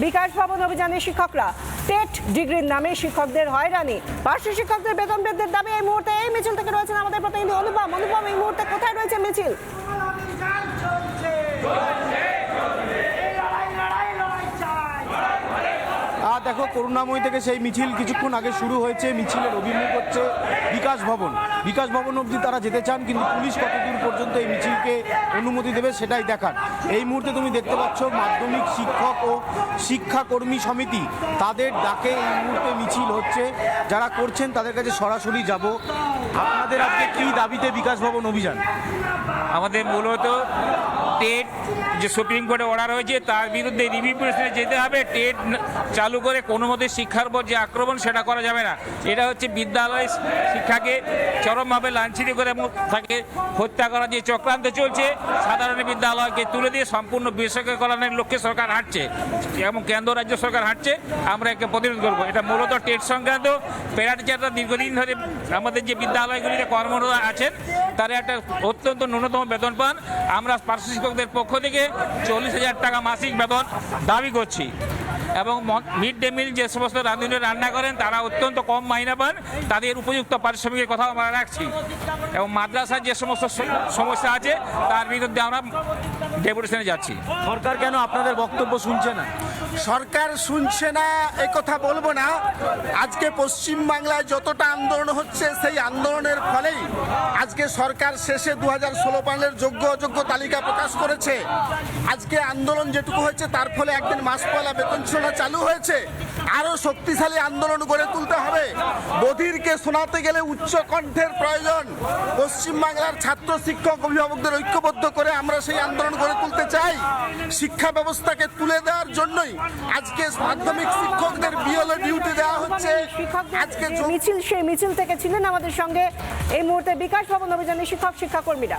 বিকাশ ভবন অভিযানে শিক্ষকরা। টেট ডিগ্রির নামে শিক্ষকদের হয়রানি। পার্শ্ব শিক্ষকদের বেতন বৃদ্ধির দাবি এই মুহূর্তে এই মিছিল থেকে রয়েছেন আমাদের প্রতিনিধি অনুপম। অনুপম, এই মুহূর্তে কোথায় রয়েছে মিছিল? দেখো, করুণাময়ী থেকে সেই মিছিল কিছুক্ষণ আগে শুরু হয়েছে, মিছিলের অভিমুখ হচ্ছে বিকাশ ভবন। বিকাশ ভবন অবধি তারা যেতে চান, কিন্তু পুলিশ কতদূর পর্যন্ত এই মিছিলকে অনুমতি দেবে সেটাই দেখার। এই মুহূর্তে তুমি দেখতে পাচ্ছ মাধ্যমিক শিক্ষক ও শিক্ষাকর্মী সমিতি, তাদের ডাকে এই মুহূর্তে মিছিল হচ্ছে, যারা করছেন তাদের কাছে সরাসরি যাব। আপনাদের আজকে কি দাবিতে বিকাশ ভবন অভিযান? আমাদের মূলত টেট যে সুপ্রিম কোর্টে অর্ডার হয়েছে, তার বিরুদ্ধে রিভিউ প্রশ্নে যেতে হবে। টেট চালু করে কোনো মতে শিক্ষার উপর যে আক্রমণ, সেটা করা যাবে না। এটা হচ্ছে বিদ্যালয় শিক্ষাকে চরমভাবে লাঞ্ছিত করে তাকে হত্যা করার যে চক্রান্ত চলছে, সাধারণ বিদ্যালয়কে তুলে দিয়ে সম্পূর্ণ বেসরকারীকরণের লক্ষ্যে সরকার হাঁটছে এবং কেন্দ্র রাজ্য সরকার হাঁটছে, আমরা একে প্রতিরোধ করব। এটা মূলত টেট সংক্রান্ত প্যারা টিচাররা দীর্ঘদিন ধরে আমাদের যে বিদ্যালয়গুলিতে কর্মরত আছেন, তারা একটা অত্যন্ত ন্যূনতম বেতন পান। আমরা পার্শ্ব শিক্ষকদের পক্ষ থেকে চল্লিশ হাজার টাকা মাসিক বেতন দাবি করছি। এবং মিড ডে মিল যে সমস্ত রাঁধুনি রান্না করেন তারা অত্যন্ত কম মাইনা পান তাদের উপযুক্ত পারিশ্রমিকের কথা আমরা রাখছি। এবং মাদ্রাসার যে সমস্ত সমস্যা আছে তার বিরুদ্ধে আমরা ডেপুটেশনে যাচ্ছি। সরকার কেন আপনাদের বক্তব্য শুনছে না? সরকার শুনছে না এ কথা বলব না। আজকে পশ্চিম বাংলায় যতটা আন্দোলন হচ্ছে সেই আন্দোলনের ফলেই আজকে সরকার শেষে দু হাজার ষোলো পানের যোগ্য অযোগ্য তালিকা প্রকাশ করেছে। আজকে আন্দোলন যেটুকু হয়েছে তার ফলে একদিন মাস পয়লা বেতন শোনা চালু হয়েছে। আরও শক্তিশালী আন্দোলন গড়ে তুলতে হবে। বধিরকে শোনাতে গেলে উচ্চ কণ্ঠের প্রয়োজন। পশ্চিমবাংলার ছাত্র শিক্ষক অভিভাবকদের ঐক্যবদ্ধ করে আমরা সেই আন্দোলন গড়ে তুলতে চাই। শিক্ষা ব্যবস্থাকে তুলে দেওয়ার জন্যই আজকে মাধ্যমিক শিক্ষকদের বিএলও ডিউটি দেওয়া হচ্ছে। আজকে মিছিল, সেই মিছিল থেকে ছিলেন আমাদের সঙ্গে এই মুহূর্তে বিকাশ ভবন অভিযানে শিক্ষক শিক্ষাকর্মীরা